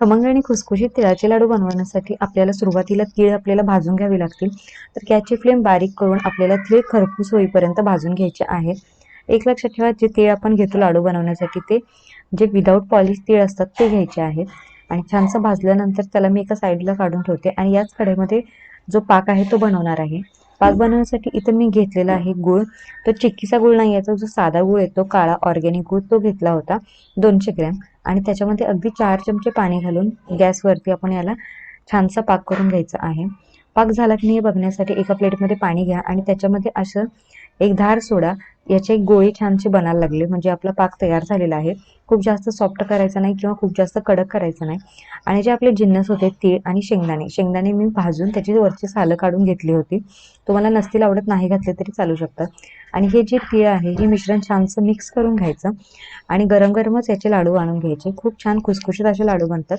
खमंग आणि खुसखुशीत तिळाचे लाडू बनवण्यासाठी आपल्याला सुरुवातीला तीळ आपल्याला भाजून घ्यावे लागतील. तर गॅसची फ्लेम बारीक करून आपल्याला तीळ खरपूस होईपर्यंत भाजून घ्यायचे आहे. एक लक्षात ठेवा जे तीळ आपण घेतो लाडू बनवण्यासाठी ते जे विदाऊट पॉलिश तीळ असतात ते घ्यायचे आहेत आणि छानसं भाजल्यानंतर त्याला मी एका साईडला काढून ठेवते. आणि याच कढईमध्ये जो पाक आहे तो बनवणार आहे. पाक बनवण्यासाठी इथं मी घेतलेला आहे गुळ. तो चिक्कीचा गुळ नाही याचा जो साधा गुळ येतो काळा ऑर्गॅनिक गुळ तो घेतला होता दोनशे ग्रॅम. आणि त्याच्यामध्ये अगदी चार चमचे पाणी घालून गॅसवरती आपण याला छानसा पाक करून घ्यायचा आहे. पाक झाला की नाही हे बघण्यासाठी एका प्लेटमध्ये पाणी घ्या आणि त्याच्यामध्ये असं एक धार सोडा याचे एक गोळी बनायला लागले. म्हणजे आपला पाक तयार झालेला आहे. खूप जास्त सॉफ्ट करायचा नाही किंवा खूप जास्त कडक करायचा नाही. आणि जे आपले जिन्नस होते तीळ आणि शेंगदाणे. शेंगदाणे मी भाजून त्याची वरची सालं काढून घेतली होती. तुम्हाला नसतील आवडत नाही घातले तरी चालू शकतात आणि हे जे तीळ आहे हे मिश्रण छानसं मिक्स करून घ्यायचं. आणि गरम गरमच याचे लाडू आणून घ्यायचे. खूप छान खुसखुशीत असे लाडू बनतात.